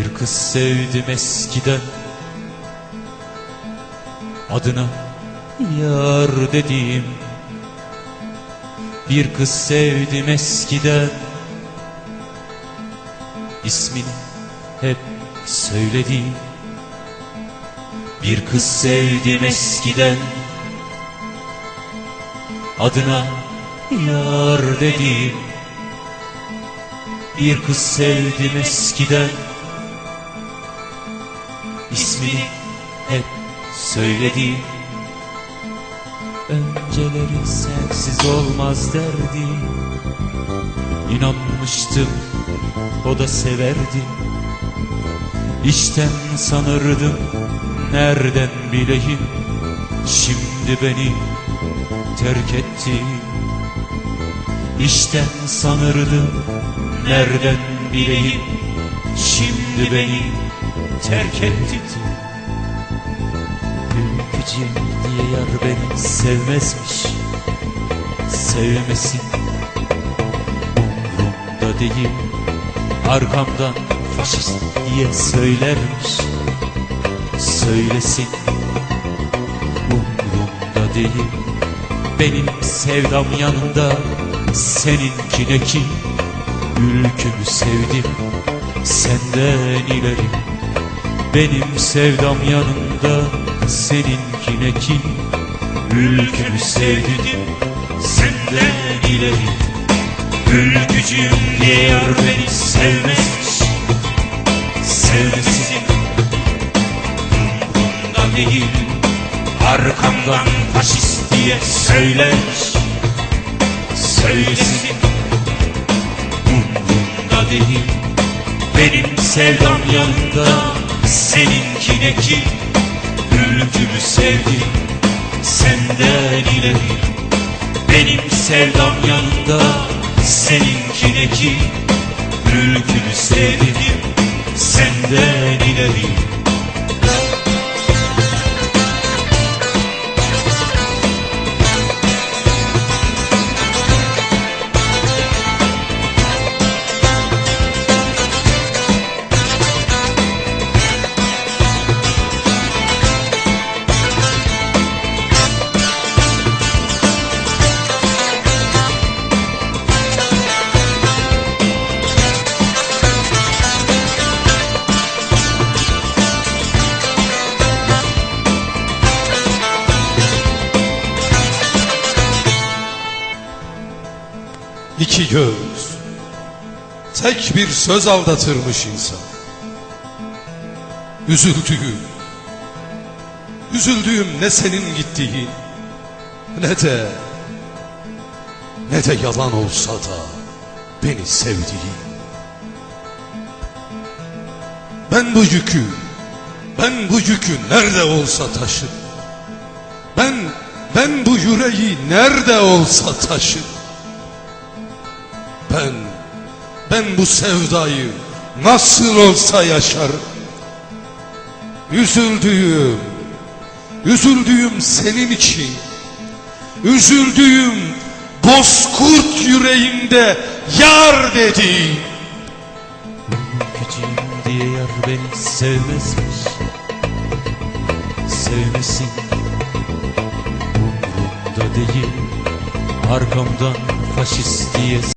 Bir kız sevdim eskiden. Adına yar dediğim. Bir kız sevdim eskiden. İsmini hep söylediğim. Bir kız sevdim eskiden. Adına yar dediğim. Bir kız sevdim eskiden İsmini hep söylediğim Önceleri sensiz olmaz derdi. İnanmıştım o da severdi. İşten sanırdım nereden bileyim? Şimdi beni terk etti. İşten sanırdım nereden bileyim? Şimdi beni terk etti. Ülkücüyüm diye yar beni sevmezmiş? Sevmesin. Umrumda değil Arkamdan faşist diye söylermiş. Söylesin. Umrumda değil Benim sevdam yanında seninki ki Ülkümü sevdim senden ileri Benim sevdam yanında seninki ki Ülkümü sevdim senden ileri. Ülkücüyüm diye yar beni sevmezmiş Sevmesin umrumda değil. Arkamdan faşist diye söylemiş Söylesin umrumda değil. Benim sevdam yanında Seninkine ki Ülkümü sevdim Senden ileri Benim sevdam yanında İki göz. Tek bir söz aldatırmış insan. Üzüldüğüm Üzüldüğüm ne senin gittiğin Ne de Ne de yalan olsa da Beni sevdiğin. Ben bu yükü Ben bu yükü nerede olsa taşırım Ben Ben bu yüreği nerede olsa taşırım ben, ben bu sevdayı nasıl olsa yaşarım. Üzüldüğüm, üzüldüğüm senin için. Üzüldüğüm bozkurt yüreğimde yar dedi. Küçüğüm diye yar beni sevmezmiş Sevmesin umrumda değil Arkamdan faşist diye